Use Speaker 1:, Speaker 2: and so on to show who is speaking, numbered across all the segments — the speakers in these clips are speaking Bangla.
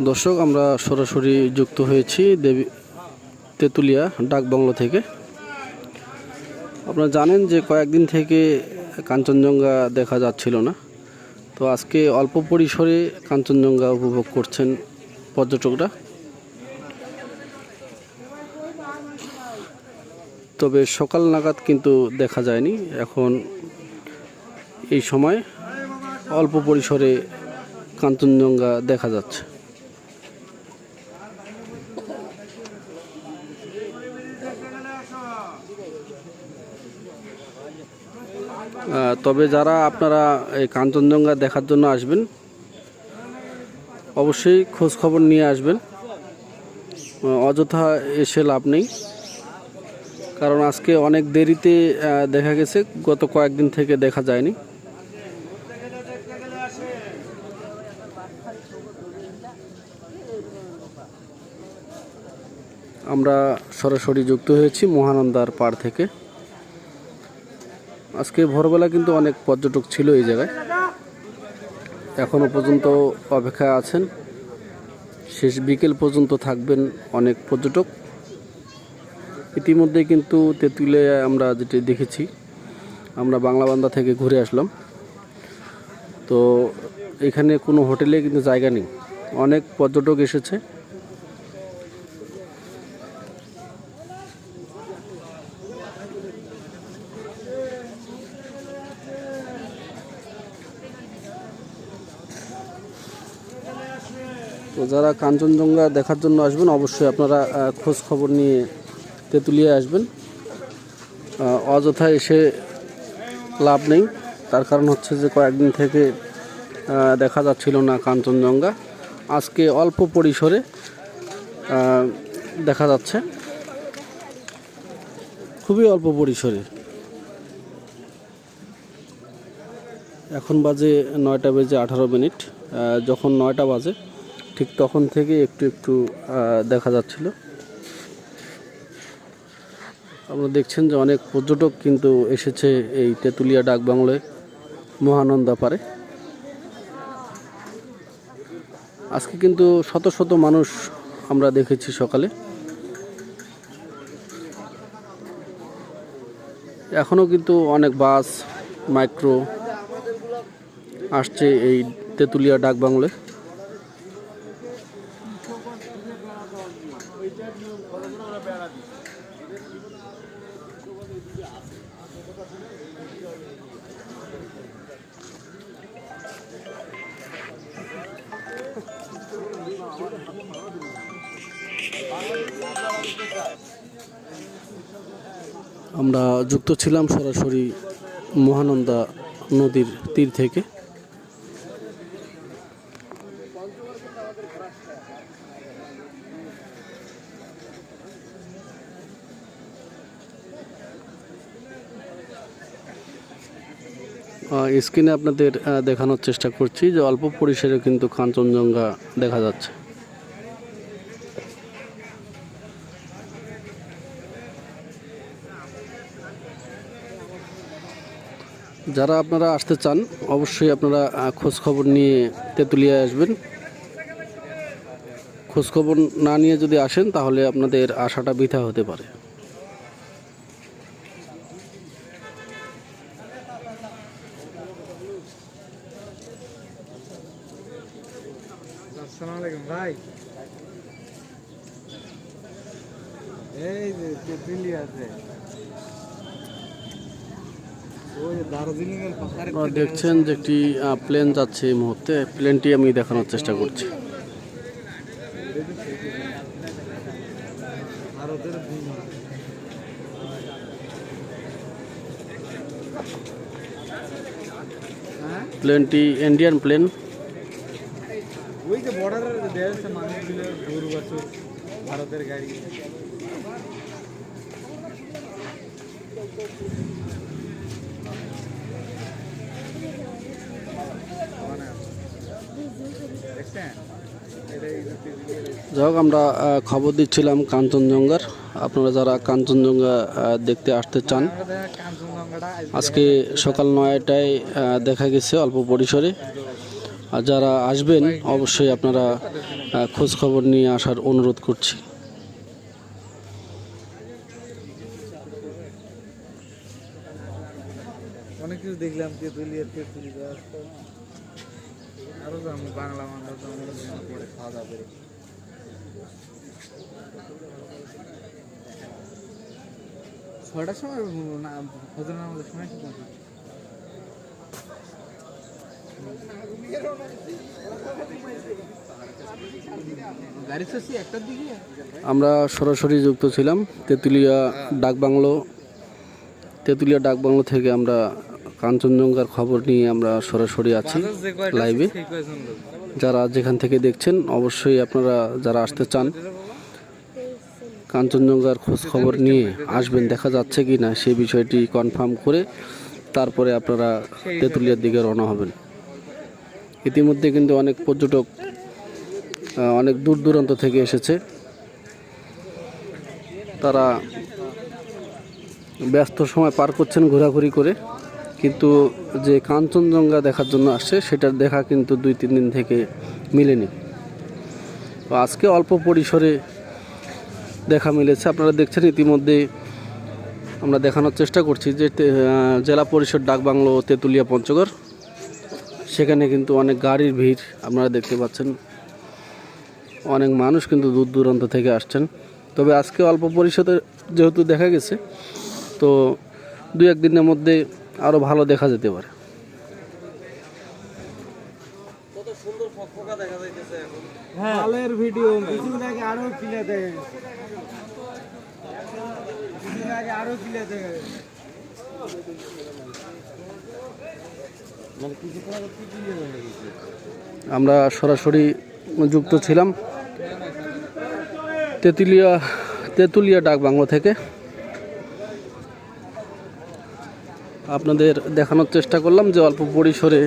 Speaker 1: দর্শক, আমরা সরাসরি যুক্ত হয়েছি দেবী তেঁতুলিয়া ডাক বাংলো থেকে। আপনারা জানেন যে কয়েকদিন থেকে কাঞ্চনজঙ্ঘা দেখা যাচ্ছিল না। তো আজকে অল্প পরিসরে কাঞ্চনজঙ্ঘা উপভোগ করছেন পর্যটকরা। তবে সকাল নাগাদ কিন্তু দেখা যায়নি। এখন এই সময় অল্প পরিসরে কাঞ্চনজঙ্ঘা দেখা যাচ্ছে। তবে যারা আপনারা এই কাঞ্চনজঙ্ঘা দেখার জন্য আসবেন, অবশ্যই খোঁজ খবর নিয়ে আসবেন। অযথা এসে লাভ নেই। কারণ আজকে অনেক দেরিতে দেখা গেছে, গত কয়েকদিন থেকে দেখা যায়নি। আমরা সরাসরি যুক্ত হয়েছি মহানন্দার পাড় থেকে। আজকে ভোরবেলা কিন্তু অনেক পর্যটক ছিল এই জায়গায়। এখনও পর্যন্ত অপেক্ষায় আছেন। শেষ বিকেল পর্যন্ত থাকবেন অনেক পর্যটক। ইতিমধ্যে কিন্তু তেঁতুলে আমরা যেটি দেখেছি, আমরা বাংলা বান্দা থেকে ঘুরে আসলাম। তো এখানে কোনো হোটেলে কিন্তু জায়গা নেই। অনেক পর্যটক এসেছে। তো যারা কাঞ্চনজঙ্ঘা দেখার জন্য আসবেন, অবশ্যই আপনারা খোঁজ খবর নিয়ে তেঁতুলিয়ে আসবেন। অযথা এসে লাভ নেই। তার কারণ হচ্ছে যে কয়েকদিন থেকে দেখা যাচ্ছিল না কাঞ্চনজঙ্ঘা। আজকে অল্প পরিসরে দেখা যাচ্ছে। খুবই অল্প পরিসরে। এখন বাজে নয়টা বেজে আঠারো মিনিট। যখন নয়টা বাজে ঠিক তখন থেকে একটু একটু দেখা যাচ্ছিল। আপনারা দেখছেন যে অনেক পর্যটক কিন্তু এসেছে এই তেঁতুলিয়া ডাক বাংলায় মহানন্দা পারে আজকে কিন্তু শত শত মানুষ আমরা দেখেছি সকালে। এখনও কিন্তু অনেক বাস, মাইক্রো আসছে এই তেঁতুলিয়া ডাক বাংলায় আমরা যুক্ত ছিলাম সরাসরি মহানন্দা নদীর তীর থেকে। স্ক্রিনে আপনাদের দেখানোর চেষ্টা করছি যে অল্প পরিসরে কিন্তু কাঞ্চনজঙ্ঘা দেখা যাচ্ছে। যারা আপনারা আসতে চান, অবশ্যই আপনারা খবর নিয়ে তেঁতুলিয়ায় আসবেন। খবর না নিয়ে যদি আসেন, তাহলে আপনাদের আশাটা বৃথা হতে পারে।
Speaker 2: আসসালামু আলাইকুম ভাই। এই যে তেতুলি আছে।
Speaker 1: আপনারা দেখছেন যে একটি প্লেন যাচ্ছে এই মুহূর্তে। প্লেনটি আমি দেখানোর চেষ্টা করছি। প্লেনটি ইন্ডিয়ান প্লেন
Speaker 2: গরু ভারতের গাড়ি।
Speaker 1: যাই হোক আমরা খবর দিচ্ছিলাম কাঞ্চনজঙ্ঘার। আপনারা যারা কাঞ্চনজঙ্ঘা দেখতে আসতে চান আজকে সকাল নয়টায় দেখা গেছে অল্প পরিসরে। আর যারা আসবেন, অবশ্যই আপনারা খোঁজ খবর নিয়ে আসার অনুরোধ করছি।
Speaker 2: অনেক কিছু দেখলাম তেঁতুলিয়া তেঁতুলি গাছ। আরও তো বাংলা খাওয়া দাওয়া সময় না ফজর নামাজের সময় কি পৌঁছে গাড়ি চাষি একটার দিকে
Speaker 1: আমরা সরাসরি যুক্ত ছিলাম তেঁতুলিয়া ডাকবাংলো তেঁতুলিয়া ডাকবাংলো থেকে আমরা কাঞ্চনজঙ্ঘার খবর নিয়ে আমরা সরাসরি আছি লাইভে যারা যেখান থেকে দেখছেন অবশ্যই আপনারা যারা আসতে চান কাঞ্চনজঙ্ঘার খোঁজ খবর নিয়ে আসবেন দেখা যাচ্ছে কি না সেই বিষয়টি কনফার্ম করে তারপরে আপনারা তেঁতুলিয়ার দিকে রওনা হবেন। ইতিমধ্যে কিন্তু অনেক পর্যটক অনেক দূর দূরান্ত থেকে এসেছে। তারা ব্যস্ত সময় পার করছেন ঘোরাঘুরি করে, কিন্তু যে কাঞ্চনজঙ্ঘা দেখার জন্য আসছে সেটার দেখা কিন্তু দুই তিন দিন থেকে মিলেনি। তো আজকে অল্প পরিসরে দেখা মিলেছে। আপনারা দেখছেন ইতিমধ্যে আমরা দেখানোর চেষ্টা করছি যে জেলা পরিষদ ডাকবাংলো, তেঁতুলিয়া, পঞ্চগড়। সেখানে কিন্তু অনেক গাড়ির ভিড় আপনারা দেখতে পাচ্ছেন। অনেক মানুষ কিন্তু দূর দূরান্ত থেকে আসছেন। তবে আজকে অল্প পরিসরে যেহেতু দেখা গেছে তো দু একদিনের মধ্যে আরও ভালো দেখা যেতে পারে।
Speaker 2: কিছুদিন আরও দেখা গেছে।
Speaker 1: আমরা সরাসরি যুক্ত ছিলাম তেঁতুলিয়া তেঁতুলিয়া ডাক বাংলো থেকে। আপনাদের দেখানোর চেষ্টা করলাম যে অল্প পরিসরে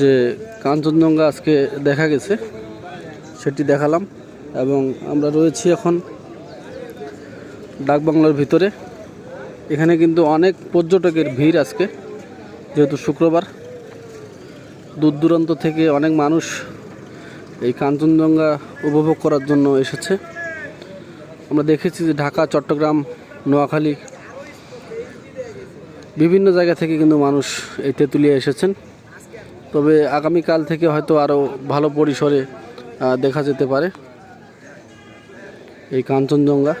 Speaker 1: যে কাঞ্চনজঙ্ঘা আজকে দেখা গেছে, সেটি দেখালাম এবং আমরা রয়েছি এখন ডাকবাংলার ভিতরে। এখানে কিন্তু অনেক পর্যটকের ভিড় আজকে, যেহেতু শুক্রবার। দূর দূরান্ত থেকে অনেক মানুষ এই কাঞ্চনজঙ্ঘা উপভোগ করার জন্য এসেছে। আমরা দেখেছি যে ঢাকা, চট্টগ্রাম, নোয়াখালী বিভিন্ন জায়গা থেকে কিন্তু মানুষ এই তেঁতুলিয়া এসেছেন। তবে আগামীকাল থেকে হয়তো আরও ভালো পরিসরে দেখা যেতে পারে এই কাঞ্চনজঙ্ঘা।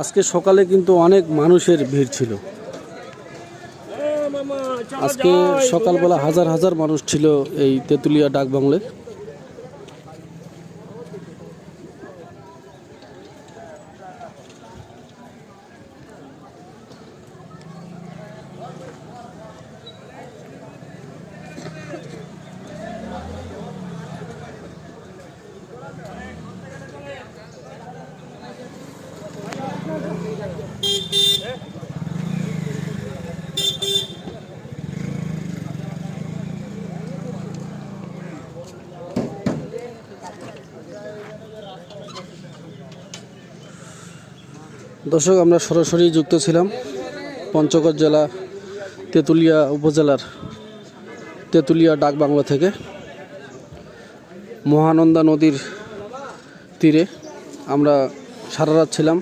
Speaker 1: আজকে সকালে কিন্তু অনেক মানুষের ভিড় ছিল। আজকে সকালবেলা হাজার হাজার মানুষ ছিল এই তেঁতুলিয়া ডাক বাংলায় দর্শক, আমরা সরাসরি যুক্ত ছিলাম পঞ্চগড় জেলা তেঁতুলিয়া উপজেলার তেঁতুলিয়া ডাক বাংলা থেকে। মহানন্দা নদীর তীরে আমরা সারা রাত ছিলাম।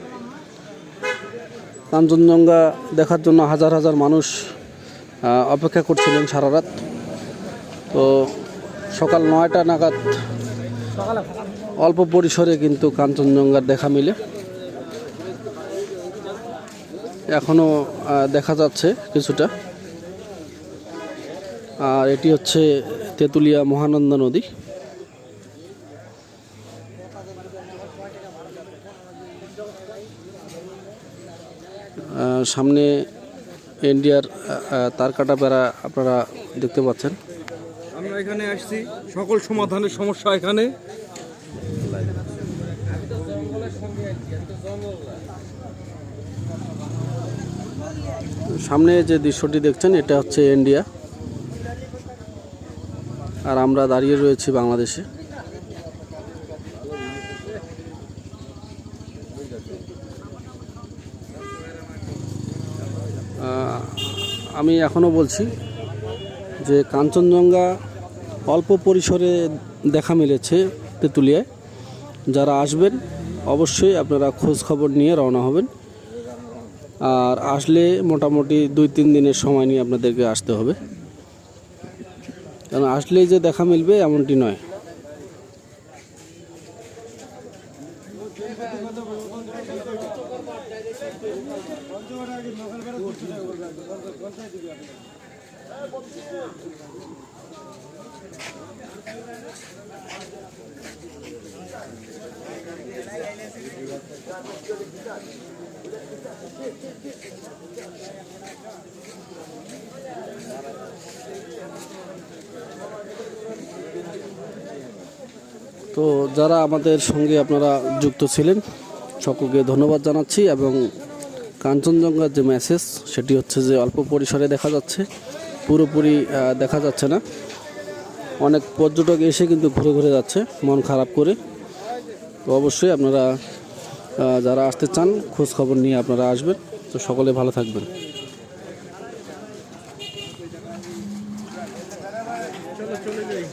Speaker 1: কাঞ্চনজঙ্ঘা দেখার জন্য হাজার হাজার মানুষ অপেক্ষা করছিলেন সারা রাত। তো সকাল নয়টা নাগাদ অল্প পরিসরে কিন্তু কাঞ্চনজঙ্ঘার দেখা মিলে। এখনও দেখা যাচ্ছে কিছুটা। আর এটি হচ্ছে তেঁতুলিয়া মহানন্দা নদী। সামনে ইন্ডিয়ার তার কাটা বেড়া আপনারা দেখতে পাচ্ছেন।
Speaker 2: আমরা এখানে আসছি। সকল সমাধানের সমস্যা এখানে।
Speaker 1: সামনে যে দৃশ্যটি দেখছেন, এটা হচ্ছে ইন্ডিয়া আর আমরা দাঁড়িয়ে রয়েছি বাংলাদেশে। আমি এখনও বলছি যে কাঞ্চনজঙ্ঘা অল্প পরিসরে দেখা মিলেছে তেঁতুলিয়ায়। যারা আসবেন অবশ্যই আপনারা খোঁজ খবর নিয়ে রওনা হবেন। আর আসলে মোটামুটি দুই তিন দিনের সময় নিয়ে আপনাদেরকে আসতে হবে। কারণ আসলেই যে দেখা মিলবে এমনটি নয়। তো যারা আমাদের সঙ্গে আপনারা যুক্ত ছিলেন, সকলকে ধন্যবাদ জানাচ্ছি এবং কাঞ্চনজঙ্ঘার যে মেসেজ সেটি হচ্ছে যে অল্প পরিসরে দেখা যাচ্ছে, পুরোপুরি দেখা যাচ্ছে না। অনেক পর্যটক এসে কিন্তু ঘুরে ঘুরে যাচ্ছে, মন খারাপ করে। তো অবশ্যই আপনারা যারা আসতে চান খোঁজ খবর নিয়ে আপনারা আসবেন। তো সকলে ভালো থাকবেন।
Speaker 2: চলে যাই।